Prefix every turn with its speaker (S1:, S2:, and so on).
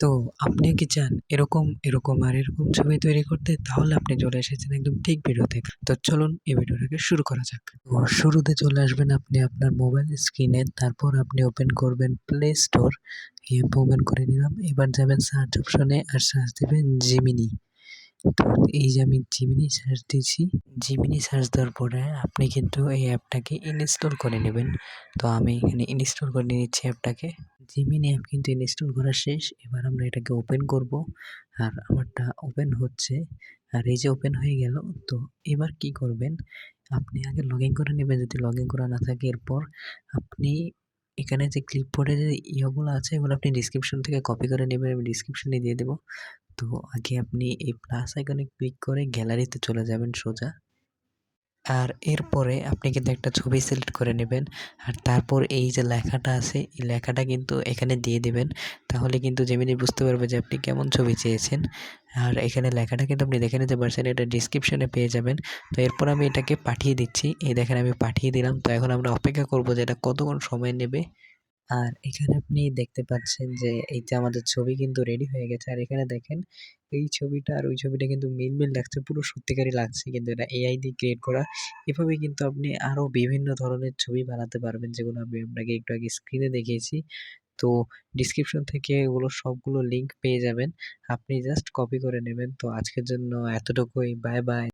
S1: তো আপনি কি চান এরকম, এরকম আর এরকম ছবি তৈরি করতে? তাহলে আপনি চলে এসেছেন একদম ঠিক ভিডিওতে। তো চলুন এই ভিডিওটাকে শুরু করা যাক। তো শুরুতে চলে আসবেন আপনি আপনার মোবাইল স্ক্রিনে, তারপর আপনি ওপেন করবেন প্লে স্টোর। অ্যাপ ওপেন করে নিলাম। এবার যাবেন সার্চ অপশনে আর সার্চ দেবেন জিমিনি। তো এই যে আমি জিমিনি সার্চ দিয়েছি। জিমিনি সার্চ দেওয়ার পরে আপনি কিন্তু এই অ্যাপটাকে ইনস্টল করে নেবেন। তো আমি এখানে ইনস্টল করে নিচ্ছি অ্যাপটাকে। জিমিনি অ্যাপ কিন্তু ইনস্টল করা শেষ। এবার আমরা এটাকে ওপেন করব। আর আমারটা ওপেন হচ্ছে। আর এই যে ওপেন হয়ে গেল। তো এবার কি করবেন? আপনি আগে লগ ইন করে নেবেন যদি লগ ইন করা না থাকে। এরপর আপনি এখানে যে ক্লিপবোর্ডে যে ইয়েগুলো আছে, এগুলো আপনি ডিসক্রিপশন থেকে কপি করে নেবেন। আমি ডিসক্রিপশনে দিয়ে দেবো। তো আগে আপনি এই প্লাস আইকনে ক্লিক করে গ্যালারিতে চলে যাবেন সোজা। আর এরপরে আপনি কিন্তু একটা ছবি সিলেক্ট করে নেবেন। আর তারপর এই যে লেখাটা আছে, এই লেখাটা কিন্তু এখানে দিয়ে দেবেন। তাহলে কিন্তু জেমিনি বুঝতে পারবে যে আপনি কেমন ছবি চেয়েছেন। আর এখানে লেখাটা কিন্তু আপনি দেখে নিতে পারছেন, এটা ডিসক্রিপশানে পেয়ে যাবেন। তো এরপর আমি এটাকে পাঠিয়ে দিচ্ছি। এই দেখেন আমি পাঠিয়ে দিলাম। তো এখন আমরা অপেক্ষা করব যে এটা কতক্ষণ সময় নেবে। আর এখানে আপনি দেখতে পাচ্ছেন যে, এই যে আমাদের ছবি কিন্তু রেডি হয়ে গেছে। আর এখানে দেখেন, এই ছবিটা আর ওই ছবিটা কিন্তু মিল মিল লাগছে, পুরো সত্যিকারই লাগছে কিন্তু এটা এআই দিয়ে ক্রিয়েট করা। এভাবে কিন্তু আপনি আরও বিভিন্ন ধরনের ছবি বানাতে পারবেন, যেগুলো আমি আপনাকে একটু আগে স্ক্রিনে দেখিয়েছি। তো ডিসক্রিপশন থেকে ওগুলো সবগুলো লিঙ্ক পেয়ে যাবেন। আপনি জাস্ট কপি করে নেবেন। তো আজকের জন্য এতটুকুই। Bye bye